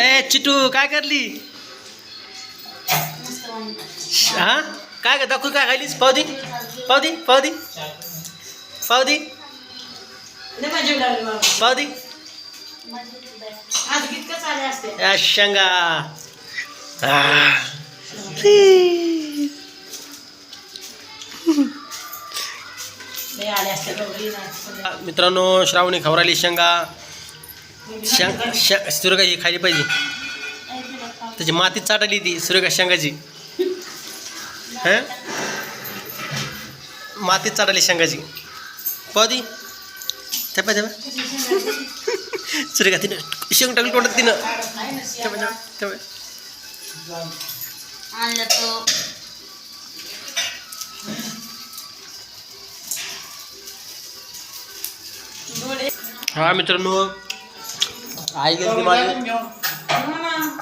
ए चिटू काय करली? हा? काय का दाखवू काय खालीस पावदी पावदी पावदी पावदी पावदी शेंगा. मित्रांनो श्रावणी खवराली शेंगा. शेंग शे सुरगा ही खाली पाहिजे. त्याची मातीत चाटली ती सुरगा शेंगाची. हं? मातीत चाटली शेंगाची. पावदी ठेपा ठेपा. सुरगा तिनं शेंग टाकली तोंडात तिनं. ठेपा ठेपा ठेपा. आणलं तो. हा मित्रांनो आई गेली होती माझी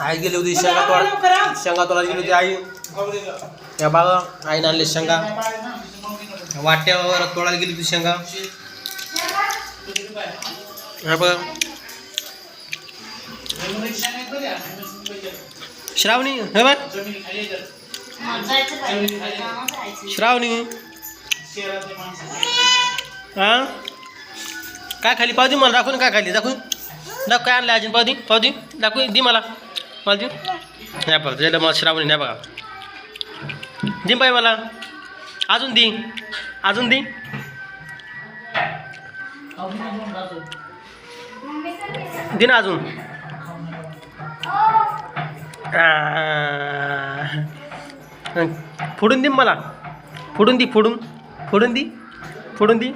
आई गेली होती शेंगा तोड शेंगा तोडायला गेली होती आई. या बाबा आईने आणले शेंगा. वाट्यावर तोडायला गेली होती शेंगा. हा बघा. श्रावणी हे बघ. श्रावणी. हा? काय खाली पावती मला दाखवून काय खाली. दाखवून दाखव काय आणलं अजून पाहू दे दाखवू दे मला मला देऊ नाही बघा त्याला मला श्रावणी नाही बघा दे बाई मला अजून दे अजून दे दे ना अजून फोडून दे मला फोडून दे फोडून फोडून दे फोडून दे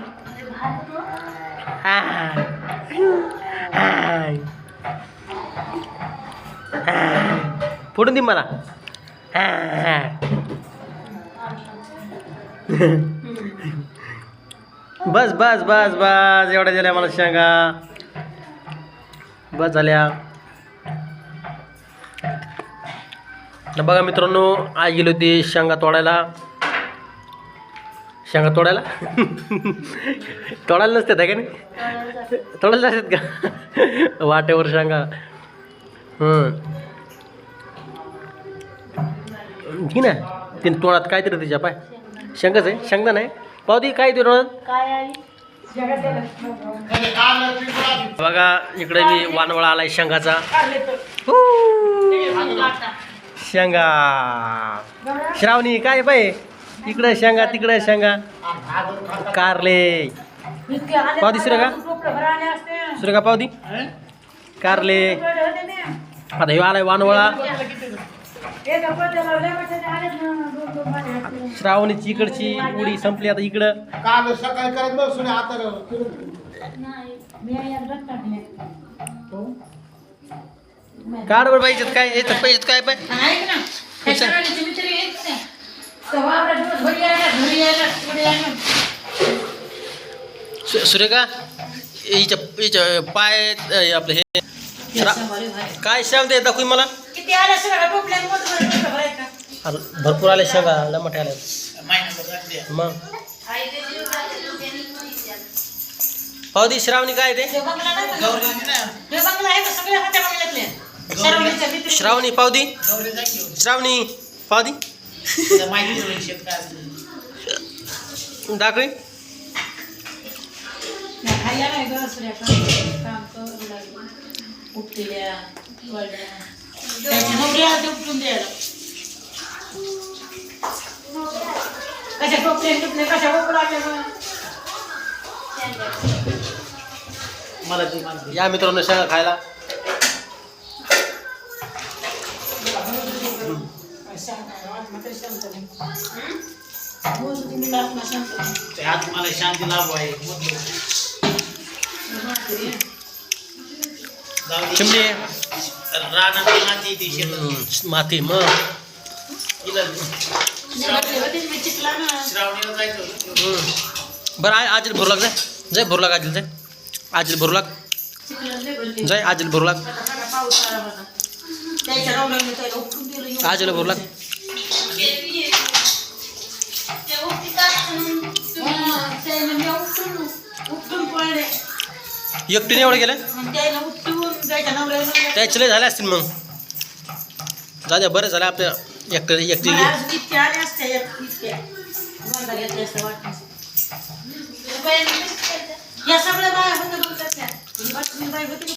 फोडून दे मला. बस बस बस बस. एवढ्या झाल्या मला सांगा बस झाल्या. बघा मित्रांनो आई गेली होती शेंगा तोडायला. शेंगा तोडायला? तोडायला नसते आहे का नाही? तोडायला नसतात का? वाट्यावर शेंगा हं. घे ना. तीन तोडात काय तरी तिच्या पाय. शेंगाच आहे. शेंगदा नाही काय ते तोडात? काय आई बघा इकडे मी वानवळा आलाय शेंगाचा. शेंगा. श्रावणी काय बाय इकडं शेंगा तिकडं शेंगा. कारले. पावती सुरेखा सुरेखा पावती कारले. आता ह्यो आलाय वानवळा. श्रावणीची इकडची उडी संपली आता इकडं. काल सकाळी करत बसून आता काढ बरं पाहिजेत काय याच्यात पाहिजेत काय पाय घरी यायला घरी यायला सुरेखा हिच्या हिच्या पाय आपलं हे. काय शेंग दे दाखवी मला? किती आल्या टोपल्या का? अरे, भरपूर आले शेंगा लमटे आले. मग? पावती श्रावणी काय ते? हे बंगला नाही का? हे बंगला आहे खायला नाही गं का? काम करू लागली. उपटिल्या, वळल्या. त्याची नोकरी आली उपटून द्यायला. कशा टोपले टोपले कशा उपटू लागल्या गं? या मित्रांनो शेंगा खायला. मला शांती लाभ आहे चिमणी. रानात माती ती हम्म, माती मग ना. श्रावणीला जायचं होतं. बरं आ- आजील भरू लाग जाय. जाय भरू लाग आजील जाय. आजील भरू लाग. जाय आजील भरू लाग. आजीला भरू लाग. एकटीने एवढं गेलं त्याच्या लय झाले असतील मग. जाऊ द्या बरं झालं आपल्या एकटं एकटी. या सगळ्या बाया होत्या